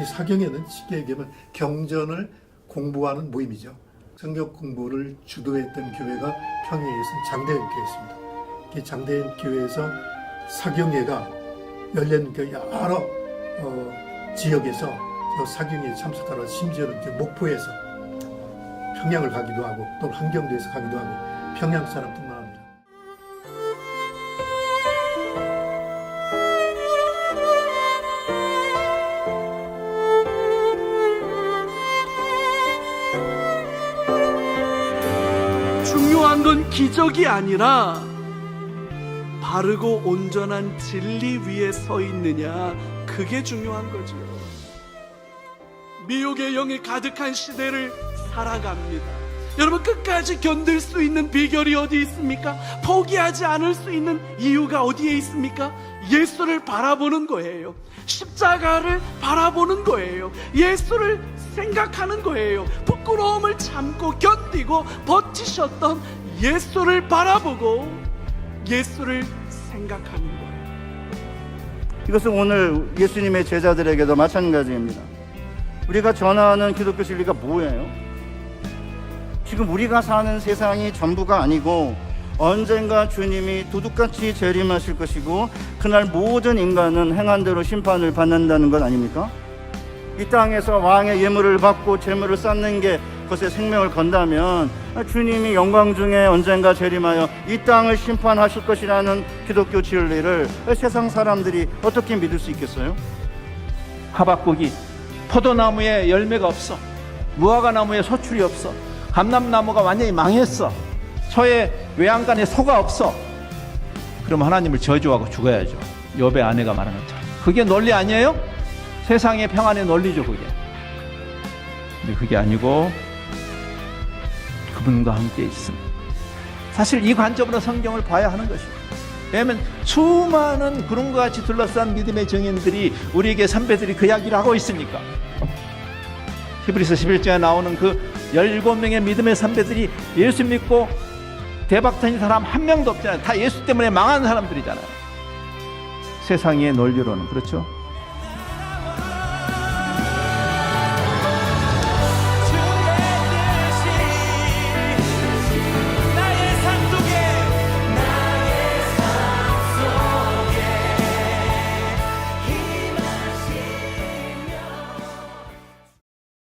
이 사경회는 쉽게 얘기하면 경전을 공부하는 모임이죠. 성경 공부를 주도했던 교회가 평양에 있는 장대현 교회였습니다. 이 장대현 교회에서 사경회가 열린 그 여러 어, 지역에서 저 사경회에 참석하러 심지어는 그 목포에서 평양을 가기도 하고 또 한경도에서 가기도 하고 평양 사람뿐만 건 기적이 아니라 바르고 온전한 진리 위에 서 있느냐 그게 중요한 거지요. 미혹의 영이 가득한 시대를 살아갑니다. 여러분 끝까지 견딜 수 있는 비결이 어디 있습니까? 포기하지 않을 수 있는 이유가 어디에 있습니까? 예수를 바라보는 거예요. 십자가를 바라보는 거예요. 예수를 생각하는 거예요. 부끄러움을 참고 견디고 버티셨던 예수를 바라보고 예수를 생각하는 거예요. 이것은 오늘 예수님의 제자들에게도 마찬가지입니다. 우리가 전하는 기독교 진리가 뭐예요? 지금 우리가 사는 세상이 전부가 아니고 언젠가 주님이 도둑같이 재림하실 것이고 그날 모든 인간은 행한 대로 심판을 받는다는 것 아닙니까? 이 땅에서 왕의 예물을 받고 재물을 쌓는 게 그것에 생명을 건다면 주님이 영광 중에 언젠가 재림하여 이 땅을 심판하실 것이라는 기독교 진리를 세상 사람들이 어떻게 믿을 수 있겠어요? 하박국이 포도나무에 열매가 없어. 무화과 나무에 소출이 없어. 감람나무가 완전히 망했어. 소의 외양간에 소가 없어. 그럼 하나님을 저주하고 죽어야죠. 욥의 아내가 말하는 것처럼. 그게 논리 아니에요? 세상의 평안의 논리죠, 그게. 근데 그게 아니고 그분과 함께 있습니다. 사실 이 관점으로 성경을 봐야 하는 것입니다. 왜냐하면 수많은 구름과 같이 둘러싼 믿음의 정인들이 우리에게 선배들이 그 이야기를 하고 있으니까 히브리서 11장에 나오는 그 17명의 믿음의 선배들이 예수 믿고 대박 터진 사람 한 명도 없잖아요. 다 예수 때문에 망한 사람들이잖아요. 세상의 논리로는 그렇죠.